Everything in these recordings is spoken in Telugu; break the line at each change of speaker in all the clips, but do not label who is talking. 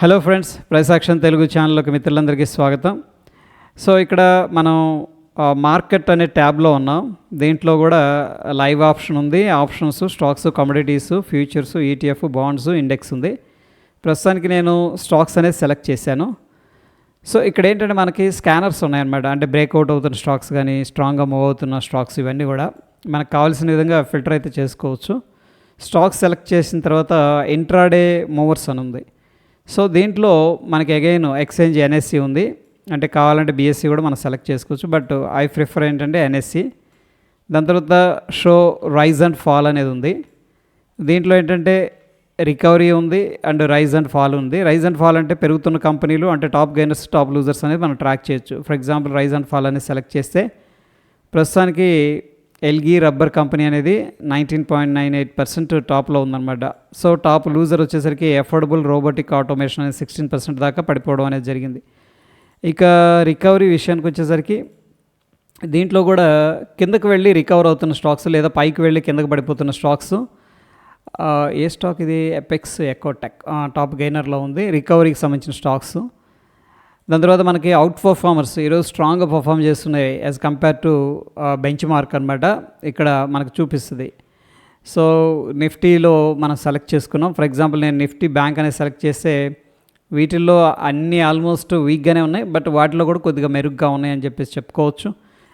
హలో ఫ్రెండ్స్ ప్రైసాక్షన్ తెలుగు ఛానల్లోకి మిత్రులందరికీ స్వాగతం. సో ఇక్కడ మనం మార్కెట్ అనే ట్యాబ్లో ఉన్నాం. దీంట్లో కూడా లైవ్ ఆప్షన్ ఉంది. Options stocks commodities futures ETF bonds index ఉంది. ప్రస్తుతానికి నేను స్టాక్స్ అనేది సెలెక్ట్ చేశాను. సో ఇక్కడ ఏంటంటే మనకి స్కానర్స్ ఉన్నాయన్నమాట. అంటే బ్రేక్అవుట్ అవుతున్న స్టాక్స్ కానీ స్ట్రాంగ్గా మూవ్ అవుతున్న స్టాక్స్ ఇవన్నీ కూడా మనకు కావాల్సిన విధంగా ఫిల్టర్ అయితే చేసుకోవచ్చు. స్టాక్స్ సెలెక్ట్ చేసిన తర్వాత ఇంట్రాడే మూవర్స్ అని ఉంది. సో దీంట్లో మనకి అగైన్ ఎక్స్చేంజ్ ఎన్ఎస్సి ఉంది. అంటే కావాలంటే బీఎస్సీ కూడా మనం సెలెక్ట్ చేసుకోవచ్చు. బట్ ఐ ప్రిఫర్ ఏంటంటే ఎన్ఎస్సి దాని తర్వాత షో రైజ్ అండ్ ఫాల్ అనేది ఉంది. దీంట్లో ఏంటంటే రికవరీ ఉంది అండ్ రైజ్ అండ్ ఫాల్ ఉంది. రైజ్ అండ్ ఫాల్ అంటే పెరుగుతున్న కంపెనీలు అంటే టాప్ గైనర్స్ టాప్ లూజర్స్ అనేది మనం ట్రాక్ చేయొచ్చు. For example rise and fall అనేది సెలెక్ట్ చేస్తే ప్రస్తుతానికి ఎల్గి రబ్బర్ కంపెనీ అనేది nineteen point nine eight percent టాప్లో ఉందన్నమాట. సో టాప్ లూజర్ వచ్చేసరికి ఎఫోర్డబుల్ రోబోటిక్ ఆటోమేషన్ అనేది సిక్స్టీన్ పర్సెంట్ దాకా పడిపోవడం అనేది జరిగింది. ఇక రికవరీ విషయానికి వచ్చేసరికి దీంట్లో కూడా కిందకు వెళ్ళి రికవర్ అవుతున్న స్టాక్స్ లేదా పైకి వెళ్ళి కిందకు పడిపోతున్న స్టాక్స్ ఏ స్టాక్ ఇది? ఎపెక్స్ ఎకోటెక్ టాప్ గెయినర్లో ఉంది. రికవరీకి సంబంధించిన స్టాక్స్. దాని తర్వాత మనకి అవుట్ పర్ఫార్మర్స్ ఈరోజు స్ట్రాంగ్గా పర్ఫామ్ చేస్తున్నాయి as compare to benchmark అనమాట ఇక్కడ మనకు చూపిస్తుంది. సో నిఫ్టీలో మనం సెలెక్ట్ చేసుకున్నాం. ఫర్ ఎగ్జాంపుల్ నేను నిఫ్టీ బ్యాంక్ అనేది సెలెక్ట్ చేస్తే వీటిల్లో అన్నీ ఆల్మోస్ట్ వీక్గానే ఉన్నాయి బట్ వాటిలో కూడా కొద్దిగా మెరుగ్గా ఉన్నాయి అని చెప్పేసి చెప్పుకోవచ్చు.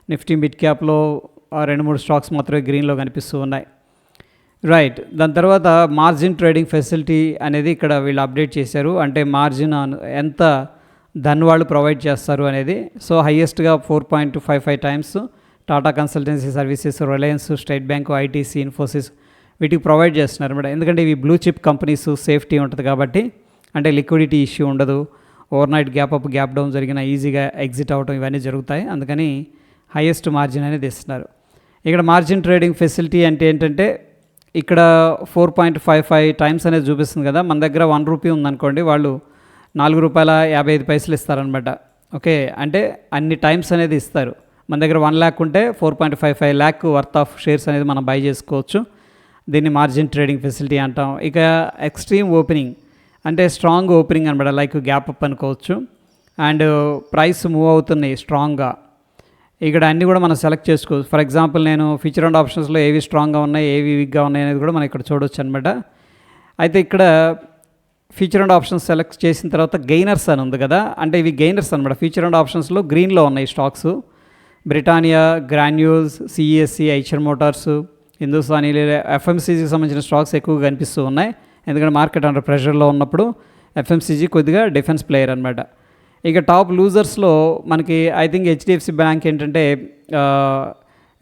నిఫ్టీ మిడ్ క్యాప్లో రెండు మూడు స్టాక్స్ మాత్రమే గ్రీన్లో కనిపిస్తూ ఉన్నాయి. రైట్ దాని తర్వాత మార్జిన్ ట్రేడింగ్ ఫెసిలిటీ అనేది ఇక్కడ వీళ్ళు అప్డేట్ చేశారు. అంటే మార్జిన్ ఎంత దాన్ని వాళ్ళు ప్రొవైడ్ చేస్తారు అనేది. So హయ్యెస్ట్గా four point five five times Tata consultancy services Reliance state bank ITC Infosys వీటికి ప్రొవైడ్ చేస్తున్నారు అనమాట ఎందుకంటే ఇవి బ్లూ చిప్ కంపెనీస్ సేఫ్టీ ఉంటుంది కాబట్టి అంటే లిక్విడిటీ ఇష్యూ ఉండదు. Overnight gap up gap down జరిగిన ఈజీగా ఎగ్జిట్ అవడం ఇవన్నీ జరుగుతాయి. అందుకని హైయెస్ట్ మార్జిన్ అనేది ఇస్తున్నారు. ఇక్కడ మార్జిన్ ట్రేడింగ్ ఫెసిలిటీ అంటే ఏంటంటే ఇక్కడ four point five five times అనేది చూపిస్తుంది కదా. మన దగ్గర వన్ రూపీ ఉందనుకోండి వాళ్ళు నాలుగు రూపాయల యాభై ఐదు పైసలు ఇస్తారనమాట. ఓకే అంటే అన్ని టైమ్స్ అనేది ఇస్తారు. మన దగ్గర వన్ ల్యాక్ ఉంటే four point five five lakh worth of shares అనేది మనం బై చేసుకోవచ్చు. దీన్ని మార్జిన్ ట్రేడింగ్ ఫెసిలిటీ అంటాం. ఇక ఎక్స్ట్రీమ్ ఓపెనింగ్ అంటే స్ట్రాంగ్ ఓపెనింగ్ అనమాట లైక్ గ్యాప్ అప్ అనుకోవచ్చు. అండ్ ప్రైస్ మూవ్ అవుతున్నాయి స్ట్రాంగ్గా. ఇక్కడ అన్నీ కూడా మనం సెలెక్ట్ చేసుకోవచ్చు. ఫర్ ఎగ్జాంపుల్ నేను ఫ్యూచర్ అండ్ ఆప్షన్స్లో ఏవి స్ట్రాంగ్గా ఉన్నాయి ఏవి వీక్గా ఉన్నాయి అనేది కూడా మనం ఇక్కడ చూడవచ్చు అనమాట. అయితే ఇక్కడ ఫీచర్ అండ్ ఆప్షన్స్ సెలెక్ట్ చేసిన తర్వాత గెయినర్స్ అని ఉంది కదా అంటే ఇవి గెయినర్స్ అనమాట ఫీచర్ అండ్ ఆప్షన్స్లో గ్రీన్లో ఉన్నాయి stocks Britannia Granules CESC Eicher Motors Hindustani ఎఫ్ఎంసీజీకి సంబంధించిన స్టాక్స్ ఎక్కువగా కనిపిస్తూ ఉన్నాయి. ఎందుకంటే మార్కెట్ అండర్ ప్రెషర్లో ఉన్నప్పుడు ఎఫ్ఎంసీజీ కొద్దిగా డిఫెన్స్ ప్లేయర్ అనమాట ఇక టాప్ లూజర్స్లో మనకి ఐ థింక్ హెచ్డిఎఫ్సి బ్యాంక్ ఏంటంటే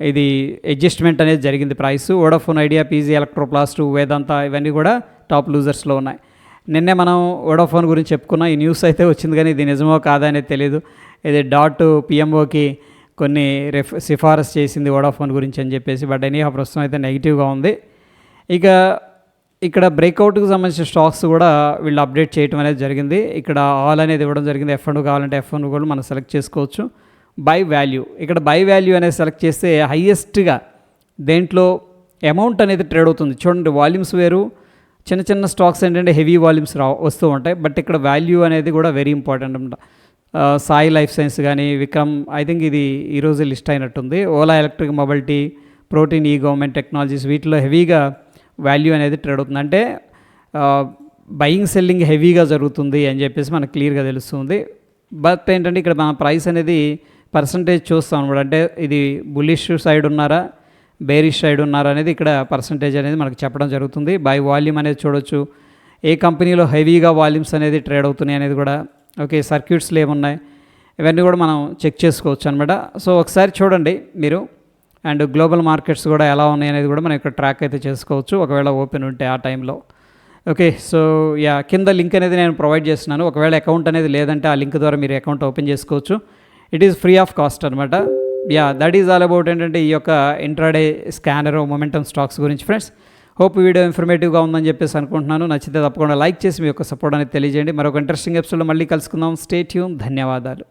ఇది అడ్జస్ట్మెంట్ అనేది జరిగింది price Vodafone Idea PG Electroplast Vedanta ఇవన్నీ కూడా టాప్ లూజర్స్లో ఉన్నాయి. నిన్నే మనం వోడాఫోన్ గురించి చెప్పుకున్నాం. ఈ న్యూస్ అయితే వచ్చింది కానీ ఇది నిజమో కాదా అనేది తెలియదు ఇది డాట్ పిఎంఓకి కొన్ని రిఫ్ సిఫారసు చేసింది వోడాఫోన్ గురించి అని చెప్పేసి బట్ ఎనీ ప్రస్తుతం అయితే నెగిటివ్గా ఉంది. ఇక ఇక్కడ బ్రేక్అవుట్కి సంబంధించిన స్టాక్స్ కూడా వీళ్ళు అప్డేట్ చేయడం అనేది జరిగింది. ఇక్కడ ఆల్ అనేది ఇవ్వడం జరిగింది. ఎఫ్ అండ్ కావాలంటే ఎఫ్ అండ్ కూడా మనం సెలెక్ట్ చేసుకోవచ్చు. బై వాల్యూ ఇక్కడ బై వాల్యూ అనేది సెలెక్ట్ చేస్తే హయ్యెస్ట్గా దేంట్లో అమౌంట్ అనేది ట్రేడ్ అవుతుంది. చూడండి వాల్యూమ్స్ వేరు చిన్న చిన్న స్టాక్స్ ఏంటంటే హెవీ వాల్యూమ్స్ రా వస్తూ ఉంటాయి. బట్ ఇక్కడ వాల్యూ అనేది కూడా వెరీ ఇంపార్టెంట్ అనమాట సాయి లైఫ్ సైన్స్ కానీ విక్రమ్ ఐ థింక్ ఇది ఈరోజు లిస్ట్ అయినట్టుంది. Ola Electric Mobility Protean e government technologies వీటిలో హెవీగా వాల్యూ అనేది ట్రేడ్ అవుతుంది. అంటే బయింగ్ సెల్లింగ్ హెవీగా జరుగుతుంది అని చెప్పేసి మనకు క్లియర్గా తెలుస్తుంది. బట్ ఏంటంటే ఇక్కడ మన ప్రైస్ అనేది పర్సంటేజ్ చూస్తాం అనమాట అంటే ఇది బులిష్ సైడ్ ఉన్నారా? బేరిష్ సైడ్ ఉన్నారనేది ఇక్కడ పర్సంటేజ్ అనేది మనకు చెప్పడం జరుగుతుంది. బై వాల్యూమ్ అనేది చూడొచ్చు. ఏ కంపెనీలో హెవీగా వాల్యూమ్స్ అనేది ట్రేడ్ అవుతున్నాయి అనేది కూడా ఓకే సర్క్యూట్స్లో ఏమున్నాయి ఇవన్నీ కూడా మనం చెక్ చేసుకోవచ్చు అనమాట సో ఒకసారి చూడండి మీరు. అండ్ గ్లోబల్ మార్కెట్స్ కూడా ఎలా ఉన్నాయి అనేది కూడా మనం ఇక్కడ ట్రాక్ అయితే చేసుకోవచ్చు. ఒకవేళ ఓపెన్ ఉంటే ఆ టైంలో ఓకే సో యా కింద లింక్ అనేది నేను ప్రొవైడ్ చేస్తున్నాను. ఒకవేళ అకౌంట్ అనేది లేదంటే ఆ లింక్ ద్వారా మీరు అకౌంట్ ఓపెన్ చేసుకోవచ్చు. It is free of cost అనమాట ya that is all about ఏంటంటే ఈ యొక్క ఇంట్రాడే స్కానర్ మొమెంటమ్ స్టాక్స్ గురించి. ఫ్రెండ్స్ హోప్ వీడియో ఇన్ఫర్మేటివ్గా ఉందని చెప్పేసి అనుకుంటున్నాను. నచ్చితే తప్పకుండా లైక్ చేసి మీ యొక్క సపోర్ట్ అనేది తెలియజేయండి. మరొక ఇంట్రెస్టింగ్ ఎపిసోడ్లో మళ్ళీ కలుసుకుందాం. స్టేట్యూన్ ధన్యవాదాలు.